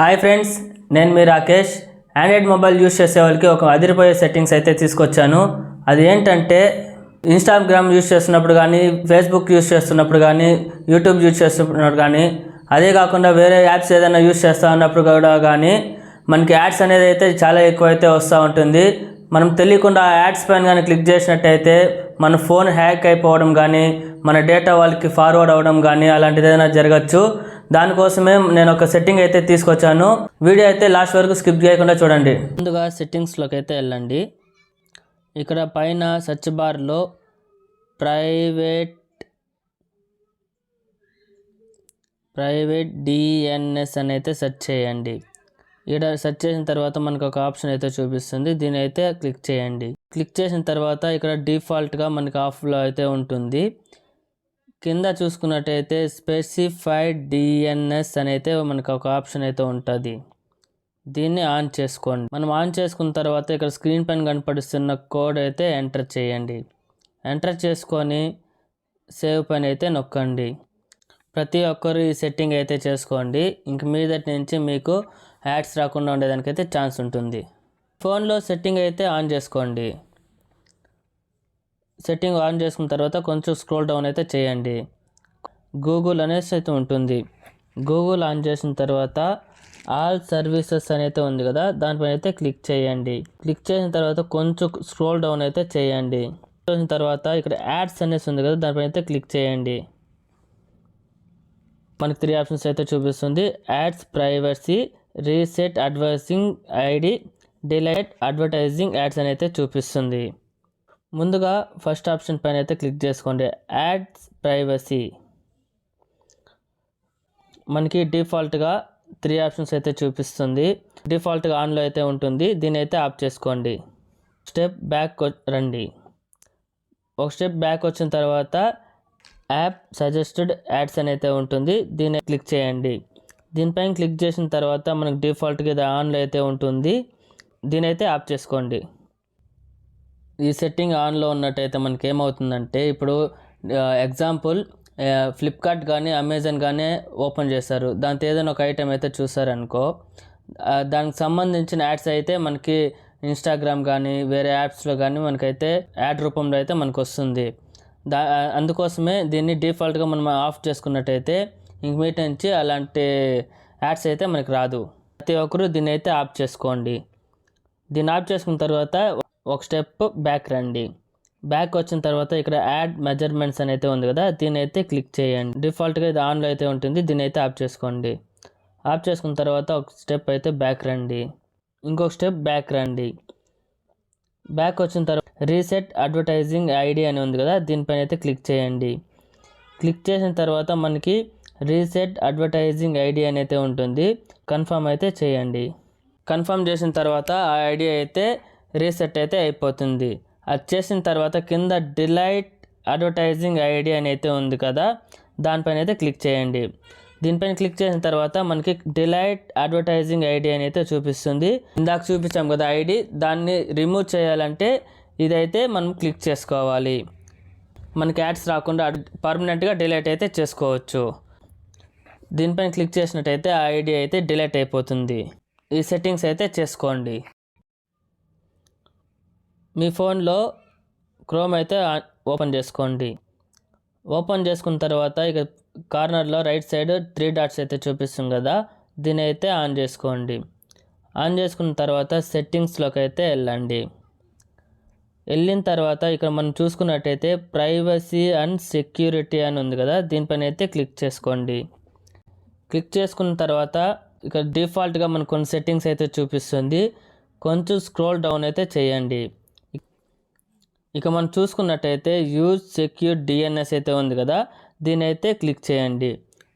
Hi friends నేను మీ Rakesh. Android mobile use చేసే వాళ్ళకి ఒక అదిరిపోయే సెట్టింగ్స్ అయితే తీసుకొచ్చాను. అది ఏంటంటే ఇన్స్టాగ్రామ్ యూస్ చేస్తున్నప్పుడు కానీ ఫేస్బుక్ యూస్ చేస్తున్నప్పుడు కానీ యూట్యూబ్ యూస్ చేస్తున్నప్పుడు కానీ అదే కాకుండా వేరే యాప్స్ ఏదైనా యూస్ చేస్తూ ఉన్నప్పుడు కూడా కానీ మనకి యాడ్స్ అనేది అయితే చాలా ఎక్కువ అయితే వస్తూ ఉంటుంది. మనం తెలియకుండా ఆ యాడ్స్ పైన కానీ క్లిక్ చేసినట్టయితే మన ఫోన్ హ్యాక్ అయిపోవడం కానీ మన డేటా వాళ్ళకి ఫార్వర్డ్ అవ్వడం కానీ అలాంటిది ఏదైనా జరగచ్చు. దానికోసమే నేను ఒక సెట్టింగ్ అయితే తీసుకొచ్చాను. వీడియో అయితే లాస్ట్ వరకు స్కిప్ చేయకుండా చూడండి. ముందుగా సెట్టింగ్స్లోకి అయితే వెళ్ళండి. ఇక్కడ పైన సర్చ్ బార్లో ప్రైవేట్ ప్రైవేట్ డిఎన్ఎస్ అని అయితే సెర్చ్ చేయండి. ఇక్కడ సెర్చ్ చేసిన తర్వాత మనకు ఒక ఆప్షన్ అయితే చూపిస్తుంది. దీని అయితే క్లిక్ చేయండి. క్లిక్ చేసిన తర్వాత ఇక్కడ డిఫాల్ట్గా మనకి ఆఫ్లో అయితే ఉంటుంది. కింద చూసుకున్నట్టయితే స్పెసిఫైడ్ డిఎన్ఎస్ అని అయితే మనకు ఒక ఆప్షన్ అయితే ఉంటుంది. దీన్ని ఆన్ చేసుకోండి. మనం ఆన్ చేసుకున్న తర్వాత ఇక్కడ స్క్రీన్ పైన కనపడిస్తున్న కోడ్ అయితే ఎంటర్ చేయండి. ఎంటర్ చేసుకొని సేవ్ పైన అయితే నొక్కండి. ప్రతి ఒక్కరు ఈ సెట్టింగ్ అయితే చేసుకోండి. ఇంక మీదటి నుంచి మీకు యాడ్స్ రాకుండా ఉండేదానికైతే ఛాన్స్ ఉంటుంది. ఫోన్లో సెట్టింగ్ అయితే ఆన్ చేసుకోండి. సెట్టింగ్ ఆన్ చేసుకున్న తర్వాత కొంచెం స్క్రోల్ డౌన్ అయితే చేయండి. గూగుల్ అనేసి అయితే ఉంటుంది. గూగుల్ ఆన్ చేసిన తర్వాత ఆల్ సర్వీసెస్ అనేది ఉంది కదా దానిపైన అయితే క్లిక్ చేయండి. క్లిక్ చేసిన తర్వాత కొంచెం స్క్రోల్ డౌన్ అయితే చేయండి. చేసిన తర్వాత ఇక్కడ యాడ్స్ అనేసి ఉంది కదా దానిపైన అయితే క్లిక్ చేయండి. మనకి త్రీ ఆప్షన్స్ అయితే చూపిస్తుంది. Ads privacy reset advertising ID delete advertising ads అని అయితే చూపిస్తుంది. ముందుగా ఫస్ట్ ఆప్షన్ పైన అయితే క్లిక్ చేసుకోండి. Ads privacy. మనకి డిఫాల్ట్గా త్రీ ఆప్షన్స్ అయితే చూపిస్తుంది. డిఫాల్ట్గా ఆన్లో అయితే ఉంటుంది. దీని అయితే ఆఫ్ చేసుకోండి. స్టెప్ బ్యాక్ రండి. ఒక స్టెప్ బ్యాక్ వచ్చిన తర్వాత యాప్ సజెస్టెడ్ యాడ్స్ అని అయితే ఉంటుంది. దీన్ని క్లిక్ చేయండి. దీనిపైన క్లిక్ చేసిన తర్వాత మనకు డిఫాల్ట్గా ఇది ఆన్లో అయితే ఉంటుంది. దీని అయితే ఆఫ్ చేసుకోండి. ఈ సెట్టింగ్ ఆన్లో ఉన్నట్టయితే మనకి ఏమవుతుందంటే ఇప్పుడు ఎగ్జాంపుల్ ఫ్లిప్కార్ట్ కానీ అమెజాన్ కానీ ఓపెన్ చేస్తారు. దాంతో ఏదైనా ఒక ఐటెం అయితే చూసారనుకో దానికి సంబంధించిన యాడ్స్ అయితే మనకి ఇన్స్టాగ్రామ్ కానీ వేరే యాప్స్లో కానీ మనకైతే యాడ్ రూపంలో అయితే మనకు వస్తుంది దా అందుకోసమే దీన్ని డిఫాల్ట్గా మనం ఆఫ్ చేసుకున్నట్టయితే ఇంక మీట నుంచి అలాంటి యాడ్స్ అయితే మనకు రాదు. ప్రతి ఒక్కరు దీన్ని అయితే ఆఫ్ చేసుకోండి. దీన్ని ఆఫ్ చేసుకున్న తర్వాత ఒక స్టెప్ బ్యాక్ రండి. బ్యాక్ వచ్చిన తర్వాత ఇక్కడ యాడ్ మెజర్మెంట్స్ అని అయితే ఉంది కదా దీని అయితే క్లిక్ చేయండి. డిఫాల్ట్గా ఇది ఆన్లో అయితే ఉంటుంది దీని అయితే ఆఫ్ చేసుకోండి. ఆఫ్ చేసుకున్న తర్వాత ఒక స్టెప్ అయితే బ్యాక్ రండి. ఇంకొక స్టెప్ బ్యాక్ రండి. బ్యాక్ వచ్చిన తర్వాత రీసెట్ అడ్వర్టైజింగ్ ఐడి అని ఉంది కదా దీనిపైన అయితే క్లిక్ చేయండి. క్లిక్ చేసిన తర్వాత మనకి రీసెట్ అడ్వర్టైజింగ్ ఐడి అని అయితే ఉంటుంది కన్ఫర్మ్ అయితే చేయండి. కన్ఫర్మ్ చేసిన తర్వాత ఆ ఐడి అయితే రీసెట్ అయితే అయిపోతుంది. అది చేసిన తర్వాత కింద డిలైట్ అడ్వర్టైజింగ్ ఐడి అని అయితే ఉంది కదా దానిపైన అయితే క్లిక్ చేయండి. దీనిపైన క్లిక్ చేసిన తర్వాత మనకి డిలైట్ అడ్వర్టైజింగ్ ఐడి అని అయితే చూపిస్తుంది. ఇందాక చూపించాం కదా ఐడి దాన్ని రిమూవ్ చేయాలంటే ఇదైతే మనం క్లిక్ చేసుకోవాలి. మనకి యాడ్స్ రాకుండా పర్మనెంట్గా డిలైట్ అయితే చేసుకోవచ్చు. దీనిపైన క్లిక్ చేసినట్టయితే ఆ ఐడి అయితే డిలైట్ అయిపోతుంది. ఈ సెట్టింగ్స్ అయితే చేసుకోండి. మీ ఫోన్లో క్రోమ్ అయితే ఓపెన్ చేసుకోండి. ఓపెన్ చేసుకున్న తర్వాత ఇక కార్నర్లో రైట్ సైడ్ త్రీ డాట్స్ అయితే చూపిస్తుంది కదా దీని అయితే ఆన్ చేసుకోండి. ఆన్ చేసుకున్న తర్వాత సెట్టింగ్స్లోకి అయితే వెళ్ళండి. వెళ్ళిన తర్వాత ఇక్కడ మనం చూసుకున్నట్టయితే ప్రైవసీ అండ్ సెక్యూరిటీ అని ఉంది కదా దీనిపైన అయితే క్లిక్ చేసుకోండి. క్లిక్ చేసుకున్న తర్వాత ఇక్కడ డిఫాల్ట్గా మనకు కొన్ని సెట్టింగ్స్ అయితే చూపిస్తుంది. కొంచెం స్క్రోల్ డౌన్ అయితే చేయండి. ఇక మనం చూసుకున్నట్టయితే యూజ్ సెక్యూర్ డిఎన్ఎస్ అయితే ఉంది కదా దీని అయితే క్లిక్ చేయండి.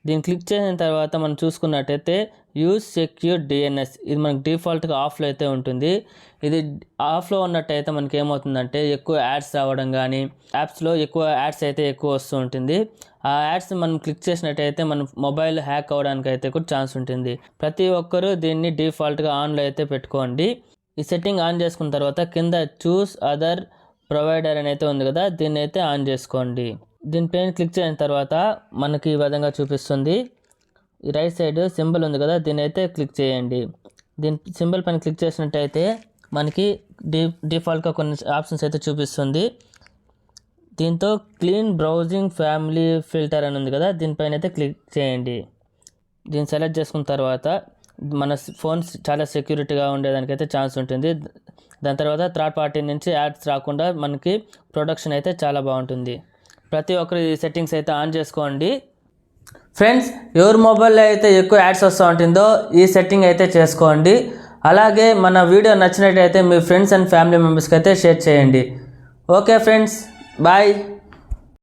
దీన్ని క్లిక్ చేసిన తర్వాత మనం చూసుకున్నట్టయితే యూజ్ సెక్యూర్ డిఎన్ఎస్ ఇది మనకి డిఫాల్ట్గా ఆఫ్లో అయితే ఉంటుంది. ఇది ఆఫ్లో ఉన్నట్టయితే మనకి ఏమవుతుందంటే ఎక్కువ యాడ్స్ రావడం కానీ యాప్స్లో ఎక్కువ యాడ్స్ అయితే ఎక్కువ వస్తూ ఉంటుంది. ఆ యాడ్స్ మనం క్లిక్ చేసినట్టయితే మన మొబైల్ హ్యాక్ అవ్వడానికి అయితే కూడా ఛాన్స్ ఉంటుంది. ప్రతి ఒక్కరూ దీన్ని డిఫాల్ట్గా ఆన్లో అయితే పెట్టుకోండి. ఈ సెట్టింగ్ ఆన్ చేసుకున్న తర్వాత కింద చూస్ అదర్ ప్రొవైడర్ అని అయితే ఉంది కదా దీన్ని అయితే ఆన్ చేసుకోండి దీనిపైన క్లిక్ చేసిన తర్వాత మనకి ఈ విధంగా చూపిస్తుంది. ఈ రైట్ సైడ్ సింబల్ ఉంది కదా దీన్ని అయితే క్లిక్ చేయండి. దీని సింబల్ పైన క్లిక్ చేసినట్టయితే మనకి డి డిఫాల్ట్గా కొన్ని ఆప్షన్స్ అయితే చూపిస్తుంది. దీంతో క్లీన్ బ్రౌజింగ్ ఫ్యామిలీ ఫిల్టర్ అని ఉంది కదా దీనిపైన అయితే క్లిక్ చేయండి. దీన్ని సెలెక్ట్ చేసుకున్న తర్వాత మన ఫోన్స్ చాలా సెక్యూరిటీగా ఉండేదానికైతే ఛాన్స్ ఉంటుంది. దాని తర్వాత థర్డ్ పార్టీ నుంచి యాడ్స్ రాకుండా మనకి ప్రొడక్షన్ అయితే చాలా బాగుంటుంది. ప్రతి ఒక్కరు ఈ సెట్టింగ్స్ అయితే ఆన్ చేసుకోండి. ఫ్రెండ్స్ ఎవరి మొబైల్లో అయితే ఎక్కువ యాడ్స్ వస్తూ ఉంటుందో ఈ సెట్టింగ్ అయితే చేసుకోండి. అలాగే మన వీడియో నచ్చినట్టయితే మీ ఫ్రెండ్స్ అండ్ ఫ్యామిలీ మెంబర్స్కి అయితే షేర్ చేయండి. Okay friends bye.